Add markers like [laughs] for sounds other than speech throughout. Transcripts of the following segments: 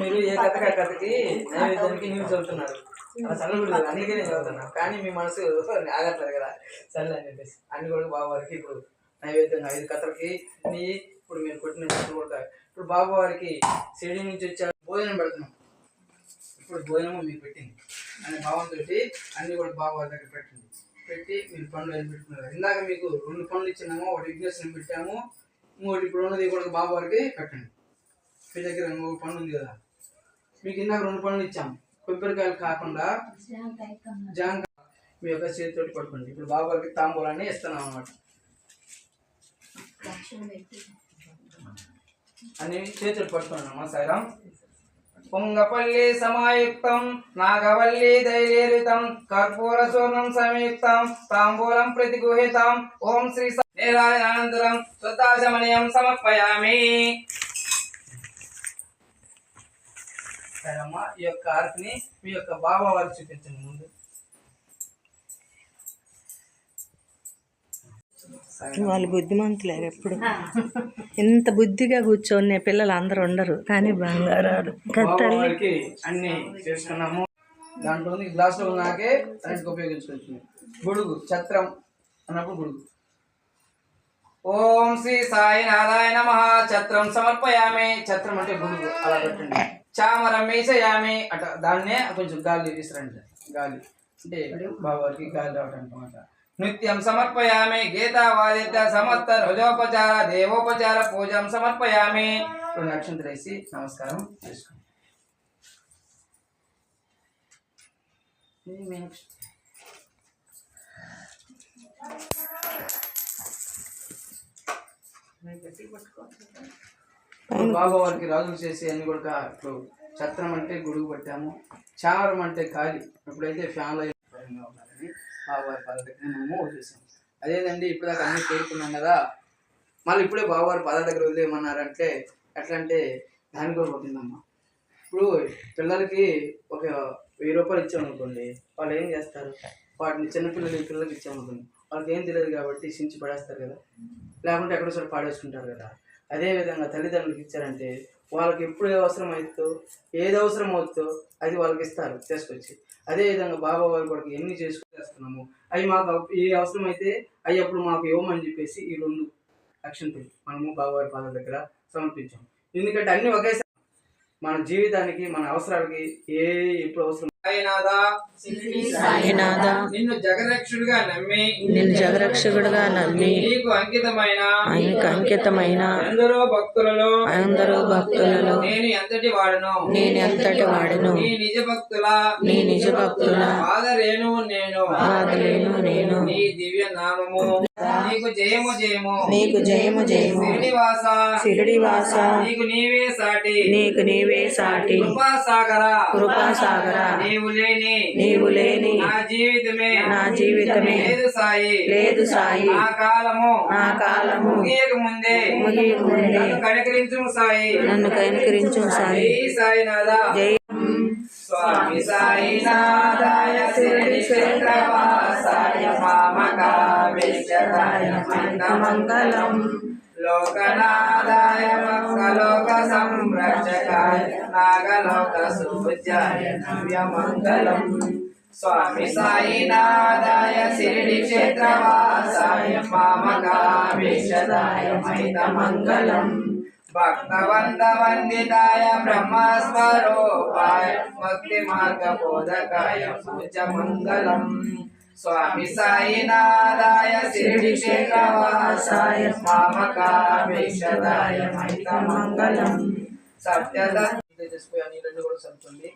మీరు ఏ కథకి ఆ కథకి నైవేద్యానికి నీళ్ళు చదువుతున్నారు? అలా చదవకూడదు అందుకే నేను చదువుతున్నాను కానీ మీ మనసు [laughs] ఆగట్లేదు కదా. చల్ల అని చెప్పేసి. అన్ని కూడా బాబువారికి ఇప్పుడు నైవేద్యం ఐదు కథలకి నీ ఇప్పుడు మీరు కొట్టిన కొడతారు కూడా ఇప్పుడు బాబువారికి సిడి నుంచి వచ్చే భోజనం పెడుతున్నాం. ఇప్పుడు భోజనము మీకు పెట్టింది. అనే భావంతో అన్ని కూడా బాబువారి దగ్గర పెట్టింది. పెట్టి మీరు పండ్లు వెళ్ళి పెట్టుకున్నారు. ఇందాక మీకు రెండు పండ్లు ఇచ్చినాము ఒకటి విజ్ఞాసం పెట్టాము ఇంకోటి ఇప్పుడు ఉన్నది కూడా బాబువారికి కట్టండి. మీ దగ్గర ఇంకొక పండు ఉంది కదా. మీకు ఇందాక రెండు పండ్లు ఇచ్చాం. కొబ్బరికాయలు కాకుండా జాంకాయ మీ యొక్క చేతితోటి పట్టుకోండి. ఇప్పుడు వారికి తాంబూలాన్ని ఇస్తున్నాం అన్నమాట. అని చేతులు పట్టుకోండి అమ్మా సాయిరాం. పొంగపల్లి సమాయుక్తం నాగవల్లి ధైర్యరితం కర్పూర చూర్ణం సంయుక్తం తాంబూలం ప్రతిగుహితం. ఓం శ్రీ అనంతరం శుద్ధాశమనీయం సమర్పయామి. సరేమ్మా ఈ యొక్క ఆర్తిని మీ యొక్క బాబా వారికి చూపించండి ముందు. వాళ్ళు బుద్ధిమంతులేరు ఎప్పుడు. ఇంత బుద్ధిగా కూర్చొని పిల్లలు అందరూ ఉండరు కానీ వారికి అన్ని చేసుకున్నాము. దాంట్లో ఉంది గ్లాస్లో ఉన్నాకే ఉపయోగించుకోవచ్చు. గొడుగు ఛత్రం అన్నప్పుడు గొడుగు. ఓం శ్రీ సాయి నారాయణ నమ. ఛత్రం సమర్పయామి. ఛత్రం అంటే గురువు. అలా పెట్టండి. చామరం వేసేయామి అట దాన్నే కొంచెం గాలి విసిరండి. గాలి. అంటే బాబాకి గాలి రావటం అనమాట నృత్యం సమర్పయామి. గీతావాదిత సమస్త రజోపచార దేవోపచార పూజం సమర్పయామి. రెండు నక్షత్రం వేసి నమస్కారం చేసుకోండి ఇది మీ- ఇప్పుడు బాబా వారికి రాజులు చేసి అన్ని కూడా ఇప్పుడు ఛత్రం అంటే గొడుగు పెట్టాము. చామరం అంటే ఖాళీ ఇప్పుడైతే ఫ్యాన్లో అయిపోయింది బాబావారి పాద దగ్గర మేము వదిలేసాం. అదేదండి ఇప్పుడు దాకా అన్ని చేరుకున్నాం కదా. మళ్ళీ ఇప్పుడే బాబువారి పాద దగ్గర వదిలేయమన్నారంటే ఎట్లా అంటే దాని కూడా పోతుందమ్మా. ఇప్పుడు పిల్లలకి ఒక వెయ్యి రూపాయలు ఇచ్చామనుకోండి వాళ్ళు ఏం చేస్తారు? వాటిని చిన్నపిల్లలకి పిల్లలకి ఇచ్చామనుకోండి వాళ్ళకి ఏం తెలియదు కాబట్టి సించి పడేస్తారు కదా. లేకుంటే ఎక్కడో సరే పాడేసుకుంటారు కదా. అదేవిధంగా తల్లిదండ్రులకు ఇచ్చారంటే వాళ్ళకి ఎప్పుడు ఏ అవసరం అవుతుందో ఏది అవసరం అవుతుందో అది వాళ్ళకి ఇస్తారు తీసుకొచ్చి. అదే విధంగా బాబా వారి కొడుకు ఎన్ని చేసుకునేస్తున్నాము అవి మాకు ఏ అవసరం అయితే అవి అప్పుడు మాకు ఇవ్వమని చెప్పేసి ఈ రెండు అక్షంతలు మనము బాబావారి పాదాల దగ్గర సమర్పించాము ఎందుకంటే అన్ని ఒకేసారి మన జీవితానికి మన అవసరాలకి ఏ ఎప్పుడు అవసరం సాయినాథా, నిన్ను జగరక్షుడిగా నమ్మి. నిన్ను జగరక్షకుడుగా నమ్మి. నీకు అంకితమైన. ఆయనకు అంకితమైన. ఎందరో భక్తులలో. అందరూ భక్తులలో. నేను ఎంతటి వాడును? నేను ఎంతటి వాడను? నీ నిజ భక్తుల? నీ నిజ భక్తుల? ఆదరేను నేను. బాధలేను నేను. నీ దివ్య నామము. నీకు జయము జయము. నీకు జయము జయము. శ్రీనివాస శిరడివాస. నీకు నీవే సాటి. నీకు నీవే సాటి. కృపా సాగర కృపాసాగర నీవు లేని నీవు లేని నా జీవితమే నా జీవితమే లేదు సాయి. లేదు సాయి. నా కాలము నా కాలము ముగియక ముందే ముగియక ముందే నన్ను కనికరించు సాయి. నన్ను కనుకరించు సాయి. జై సాయినాథ. జై స్వామి సాయినాథాయ శిరడి క్షేత్రవాసాయ మామకావేశరాయ మంగళం లోకనాదాయ భక్తలోక సంరక్షకాయ నాగలోక సూజ్యాయ నవ్యమంగళం స్వామి సాయినాథాయ శిరిడి క్షేత్రవాసాయ మామకావేశరాయ మైతమంగళం భక్తవందవందితాయ బ్రహ్మస్వరూపాయ భక్తి మార్గ బోధకాయ పూజ మంగళం స్వామి సాయినాథాయ శిరిడి శేఖవాసాయ మామకాభీషదాయ మైత మంగళం సత్యద చేసిపోయి రెండు కూడా సరుతుంది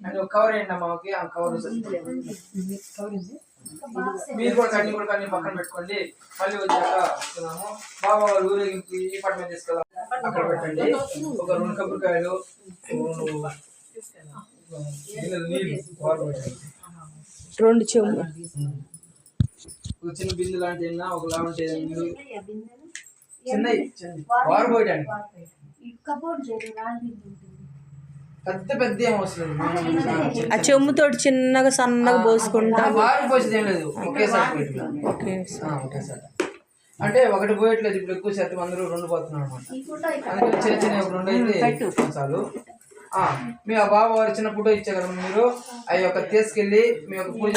అంటే ఒక కవర్ ఏంటి అమ్మకి ఆ కవర్ మీరు కూడా కన్నీ కూడా కన్నీ పక్కన పెట్టుకోండి. మళ్ళీ వచ్చాక వస్తున్నాము. బాబా వాళ్ళు ఊరేగింపు ఈ పట్ల మీద తీసుకెళ్ళాం అక్కడ పెట్టండి. ఒక రెండు కొబ్బరికాయలు గిన్నెలు నీళ్ళు వాటర్ పెట్టండి. రెండు చెవులు. ఒక చిన్న బిందు లాంటి ఏదైనా, ఒక లాంటి నీళ్ళు చిన్నవి చిన్నవి వాటర్ పోయడానికి పెద్ద ఆ చెమ్ముతోటి చిన్నగా సన్నగా పోసుకుంటా. అంటే ఒకటి పోయట్లేదు. ఇప్పుడు ఎక్కువ శాతం అందరూ రెండు పోతున్నారు అనమాట అందుకని చిన్న చిన్న రెండు అయితే చాలు మీ ఆ బాబా వారి చిన్న ఫోటో ఇచ్చే కదా మీరు? ఆ యొక్క తీసుకెళ్ళి మీ యొక్క పూజ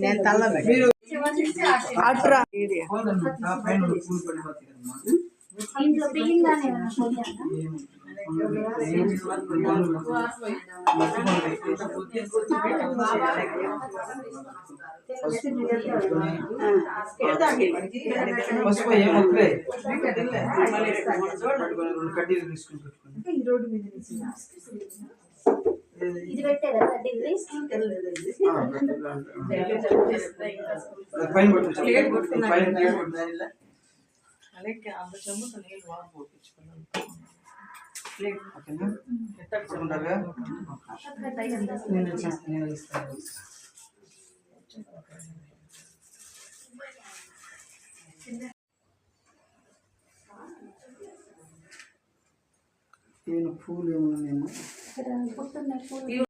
నేను తల్ల మీరు అట్రా ఆ పైన ఉన్న పూలు పడిపోతాయి కదమ్మా. ఇంట్లో బియ్యంగానే ఏమైనా పోయానా? పసుపు ఏం వద్దులే రెండు కడ్డీలు తీసుకుని పెట్టుకోండి ఇది పెట్టేదా కడ్డీలు? ఆ, అది పైన పట్టు చాలు. పైన ప్లేట్ పట్టు. ఓకేనా? నేను నేను ఇస్తాను. నేను పూలు ఏమన్నా నేను